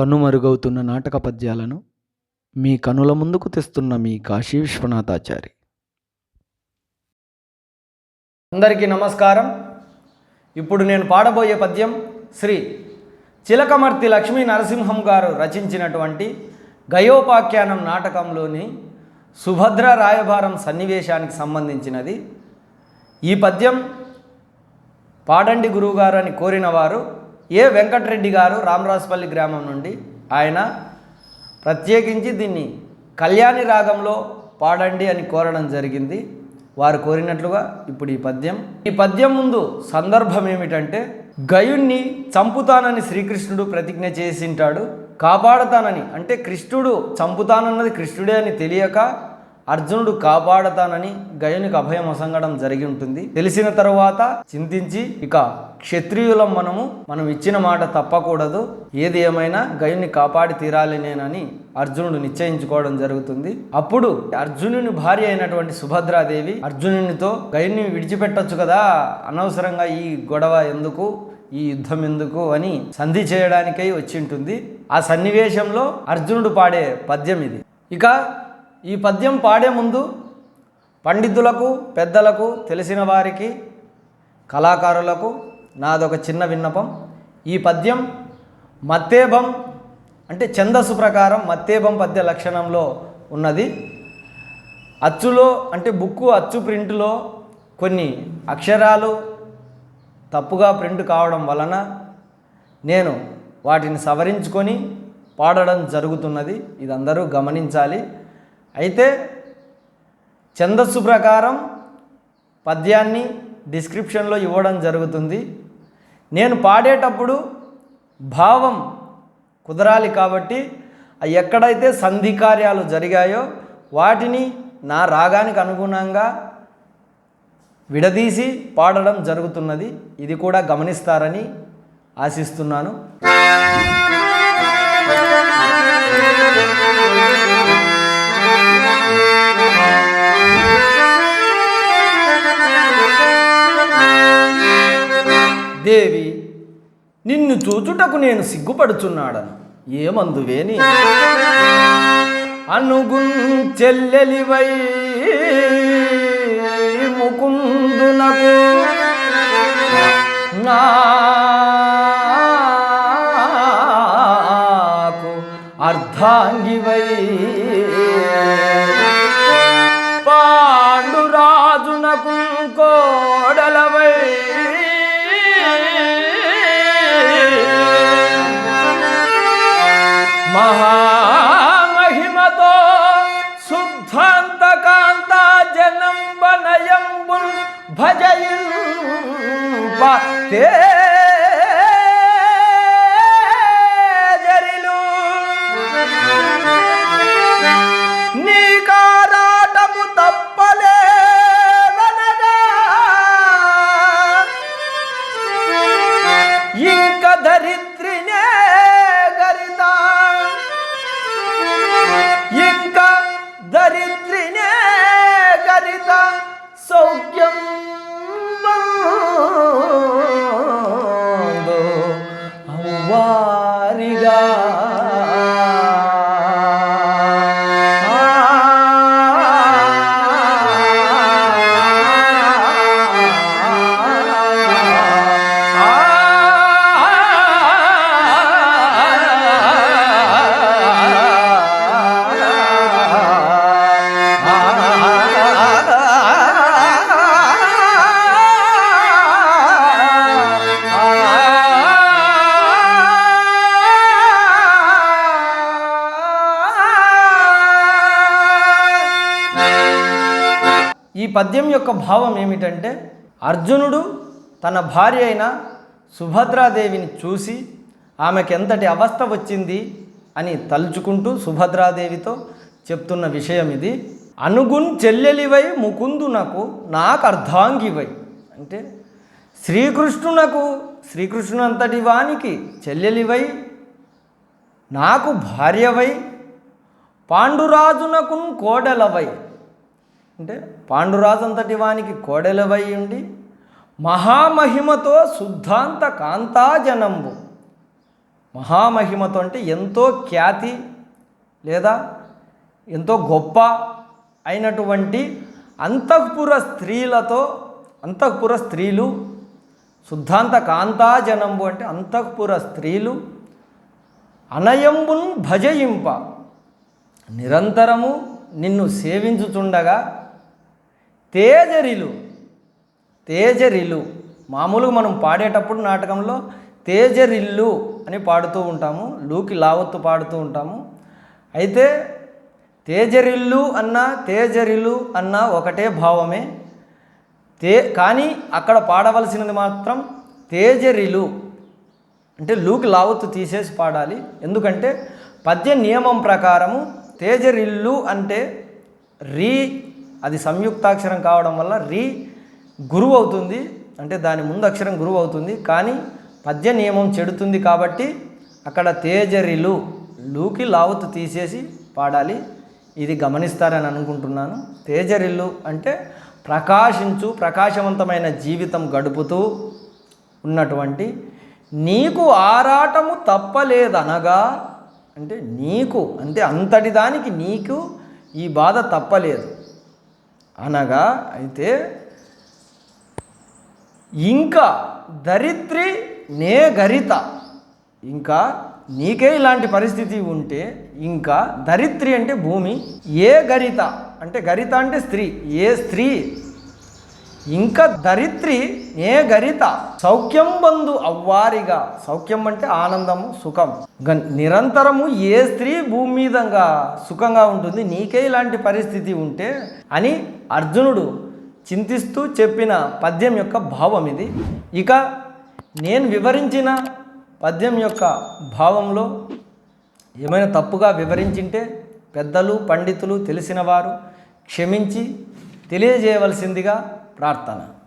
కనుమరుగవుతున్న నాటక పద్యాలను మీ కనుల ముందుకు తెస్తున్న మీ కాశీ విశ్వనాథాచారి. అందరికీ నమస్కారం. ఇప్పుడు నేను పాడబోయే పద్యం శ్రీ చిలకమర్తి లక్ష్మీ నరసింహం గారు రచించినటువంటి గయోపాఖ్యానం నాటకంలోని సుభద్ర రాయభారం సన్నివేశానికి సంబంధించినది. ఈ పద్యం పాడండి గురువుగారు అని కోరిన వారు ఏ వెంకటరెడ్డి గారు రామరాజపల్లి గ్రామం నుండి ఆయన ప్రత్యేకించి దీన్ని కళ్యాణి రాగంలో పాడండి అని కోరడం జరిగింది. వారు కోరినట్లుగా ఇప్పుడు ఈ పద్యం. ఈ పద్యం ముందు సందర్భం ఏమిటంటే గయుణ్ణి చంపుతానని శ్రీకృష్ణుడు ప్రతిజ్ఞ చేసింటాడు. కాపాడతానని అంటే కృష్ణుడు చంపుతానన్నది కృష్ణుడే అని తెలియక అర్జునుడు కాపాడతానని గయునికి అభయం అసంగడం జరిగి ఉంటుంది. తెలిసిన తరువాత చింతించి ఇక క్షత్రియులం మనము మనం ఇచ్చిన మాట తప్పకూడదు. ఏది ఏమైనా గయుని కాపాడి తీరాలి నేనని అర్జునుడు నిశ్చయించుకోవడం జరుగుతుంది. అప్పుడు అర్జునుని భార్య అయినటువంటి సుభద్రాదేవి అర్జునునితో గయుని విడిచిపెట్టొచ్చు కదా అనవసరంగా ఈ గొడవ ఎందుకు ఈ యుద్ధం ఎందుకు? అని సంధి చేయడానికై వచ్చింటుంది. ఆ సన్నివేశంలో అర్జునుడు పాడే పద్యం ఇది. ఇక ఈ పద్యం పాడే ముందు పండితులకు పెద్దలకు తెలిసిన వారికి కళాకారులకు నాదొక చిన్న విన్నపం. ఈ పద్యం మత్తేభం అంటే ఛందస్సు ప్రకారం మత్తేభం పద్య లక్షణంలో ఉన్నది. అచ్చులో అంటే బుక్కు అచ్చు ప్రింట్లో కొన్ని అక్షరాలు తప్పుగా ప్రింట్ కావడం వలన నేను వాటిని సవరించుకొని పాడడం జరుగుతున్నది. ఇది అందరూ గమనించాలి. అయితే ఛందస్సు ప్రకారం పద్యాన్ని డిస్క్రిప్షన్లో ఇవ్వడం జరుగుతుంది. నేను పాడేటప్పుడు భావం కుదరాలి కాబట్టి ఎక్కడైతే సంధి కార్యాలు జరిగాయో వాటిని నా రాగానికి అనుగుణంగా విడదీసి పాడడం జరుగుతున్నది. ఇది కూడా గమనిస్తారని ఆశిస్తున్నాను. దేవి నిన్ను చూచుటకు నేను సిగ్గుపడుచున్నాడను. ఏమందువేని అనుగున్ చెల్లెలివై ముకుందునకు నా అర్ధాంగివై పాండురాజునకు కోడలవై. మహామహిమతో శుద్ధాంత కాంత జనంబనయంబుల్ భజయింప. తే నీ ఈ పద్యం యొక్క భావం ఏమిటంటే అర్జునుడు తన భార్య అయిన సుభద్రాదేవిని చూసి ఆమెకు ఎంతటి అవస్థ వచ్చింది? అని తలుచుకుంటూ సుభద్రాదేవితో చెప్తున్న విషయం ఇది. అనుగున్ చెల్లెలివై ముకుందునకు నాకు అర్ధాంగివై అంటే శ్రీకృష్ణునకు శ్రీకృష్ణునంతటి వానికి చెల్లెలివై నాకు భార్యవై పాండురాజునకు కోడలవై అంటే పాండురాజంతటి వానికి కోడెలవై ఉండి మహామహిమతో శుద్ధాంత కాంతాజనంబు. మహామహిమతో అంటే ఎంతో ఖ్యాతి లేదా ఎంతో గొప్ప అయినటువంటి అంతఃపుర స్త్రీలతో అంతఃపుర స్త్రీలు శుద్ధాంత కాంతాజనంబు అంటే అంతఃపుర స్త్రీలు అనయంబున్ భజయింప. నిరంతరము నిన్ను సేవించుచుండగా తేజరిలు తేజరిలు. మామూలుగా మనం పాడేటప్పుడు నాటకంలో తేజరిల్లు అని పాడుతూ ఉంటాము లూకి లావత్తు పాడుతూ ఉంటాము. అయితే తేజరిల్లు అన్న తేజరిల్లు అన్న ఒకటే భావమే. తే కానీ అక్కడ పాడవలసినది మాత్రం తేజరిలు. అంటే లూకి లావత్తు తీసేసి పాడాలి. ఎందుకంటే పద్య నియమం ప్రకారము తేజరిల్లు అంటే రీ అది సంయుక్తాక్షరం కావడం వల్ల రీ గురువు అవుతుంది. అంటే దాని ముందు అక్షరం గురువు అవుతుంది. కానీ పద్య నియమం చెడుతుంది కాబట్టి అక్కడ తేజరిలు లూకి లావుతు తీసేసి పాడాలి. ఇది గమనిస్తారని అనుకుంటున్నాను. తేజరిల్లు అంటే ప్రకాశించు ప్రకాశవంతమైన జీవితం గడుపుతూ ఉన్నటువంటి నీకు ఆరాటము తప్పలేదనగా అంటే నీకు అంటే అంతటి దానికి నీకు ఈ బాధ తప్పలేదు. అనగా అయితే ఇంకా దరిద్రి నే గరిత. ఇంకా నీకే ఇలాంటి పరిస్థితి ఉంటే ఇంకా దరిద్రి అంటే భూమి ఏ గరిత? అంటే గరిత అంటే స్త్రీ ఏ స్త్రీ? ఇంకా దరిద్రి ఏ గరిత? సౌఖ్యం బంధు అవ్వారిగా. సౌఖ్యం అంటే ఆనందము సుఖం. గ- నిరంతరము ఏ స్త్రీ భూమి మీదంగా సుఖంగా ఉంటుంది? నీకే ఇలాంటి పరిస్థితి ఉంటే అని అర్జునుడు చింతిస్తూ చెప్పిన పద్యం యొక్క భావం ఇది. ఇక నేను వివరించిన పద్యం యొక్క భావంలో ఏమైనా తప్పుగా వివరించింటే పెద్దలు పండితులు తెలిసినవారు క్షమించి తెలియజేయవలసిందిగా ಪ್ರಾರ್ಥನಾ.